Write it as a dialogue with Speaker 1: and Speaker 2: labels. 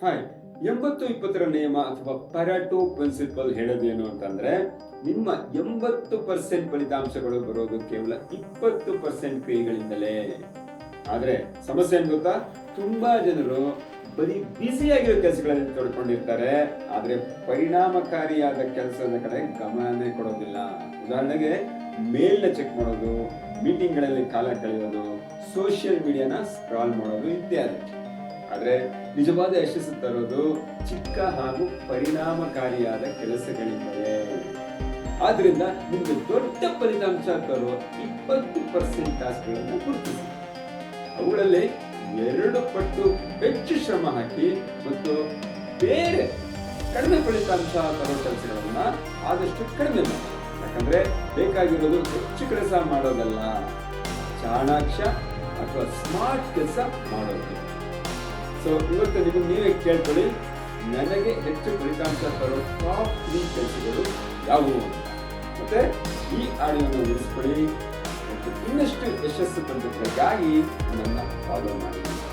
Speaker 1: Hi ಎಂಬತ್ತು ಇಪ್ಪತ್ತರ ನಿಯಮ ಅಥವಾ ಪರಾಟೋ ಪ್ರಿನ್ಸಿಪಲ್ ಹೇಳೋದೇನು ಅಂತಂದ್ರೆ, ನಿಮ್ಮ ಎಂಬತ್ತು ಪರ್ಸೆಂಟ್ ಫಲಿತಾಂಶಗಳು ಬರೋದು ಕೇವಲ ಇಪ್ಪತ್ತು ಪರ್ಸೆಂಟ್ ಕ್ರಿಯೆಗಳಿಂದಲೇ ಆದ್ರೆ ಸಮಸ್ಯೆ ಏನ್ ಗೊತ್ತಾ? ತುಂಬಾ ಜನರು ಬರೀ ಬ್ಯುಸಿಯಾಗಿರೋ ಕೆಲಸಗಳಲ್ಲಿ ತೊಡ್ಕೊಂಡಿರ್ತಾರೆ, ಆದ್ರೆ ಪರಿಣಾಮಕಾರಿಯಾದ ಕೆಲಸದ ಕಡೆ ಗಮನನೇ ಕೊಡೋದಿಲ್ಲ. ಉದಾಹರಣೆಗೆ, ಮೇಲ್ನ ಚೆಕ್ ಮಾಡೋದು ಮೀಟಿಂಗ್ಗಳಲ್ಲಿ ಕಾಲ ಕಳೆಯೋದು ಸೋಷಿಯಲ್ ಮೀಡಿಯಾನ ಸ್ಕ್ರಾಲ್ ಮಾಡೋದು ಇತ್ಯಾದಿ. ಆದ್ರೆ ನಿಜವಾದ ಯಶಸ್ಸು ತರೋದು ಚಿಕ್ಕ ಹಾಗೂ ಪರಿಣಾಮಕಾರಿಯಾದ ಕೆಲಸಗಳಿಂದಲೇ. ಆದ್ರಿಂದ ನಿಮಗೆ ದೊಡ್ಡ ಫಲಿತಾಂಶ ತರುವ ಇಪ್ಪತ್ತು ಪರ್ಸೆಂಟ್ ಟಾಸ್ಕ್ಗಳನ್ನು ಗುರುತಿಸಿ. ಅವುಗಳಲ್ಲಿ ಎರಡು ಪಟ್ಟು ಹೆಚ್ಚು ಶ್ರಮ ಹಾಕಿ ಮತ್ತು ಬೇರೆ ಕಡಿಮೆ ಫಲಿತಾಂಶ ತರೋ ಕೆಲಸಗಳನ್ನ ಆದಷ್ಟು ಕಡಿಮೆ ಮಾಡಿ. ಯಾಕಂದ್ರೆ ಬೇಕಾಗಿರೋದು ಹೆಚ್ಚು ಕೆಲಸ ಮಾಡೋದಲ್ಲ. ಚಾಣಾಕ್ಷ ಅಥವಾ ಸ್ಮಾರ್ಟ್ ಕೆಲಸ ಮಾಡೋದು. ಸೊ ಇವತ್ತು ನಿಮಗೆ ನೀವೇ ಕೇಳ್ಕೊಳ್ಳಿ, ನನಗೆ ಹೆಚ್ಚು ಫಲಿತಾಂಶ ತರೋ ಟಾಪ್ ತ್ರೀ ಕೆಲಸಗಳು ಯಾವುವು. ಮತ್ತೆ ಈ ಆಡಿಯೋನ ಉಳಿಸ್ಕೊಳ್ಳಿ ಮತ್ತು ಇನ್ನಷ್ಟು ಯಶಸ್ಸು ತಂತ್ರಕ್ಕಾಗಿ ನನ್ನ ಫಾಲೋ ಮಾಡಿ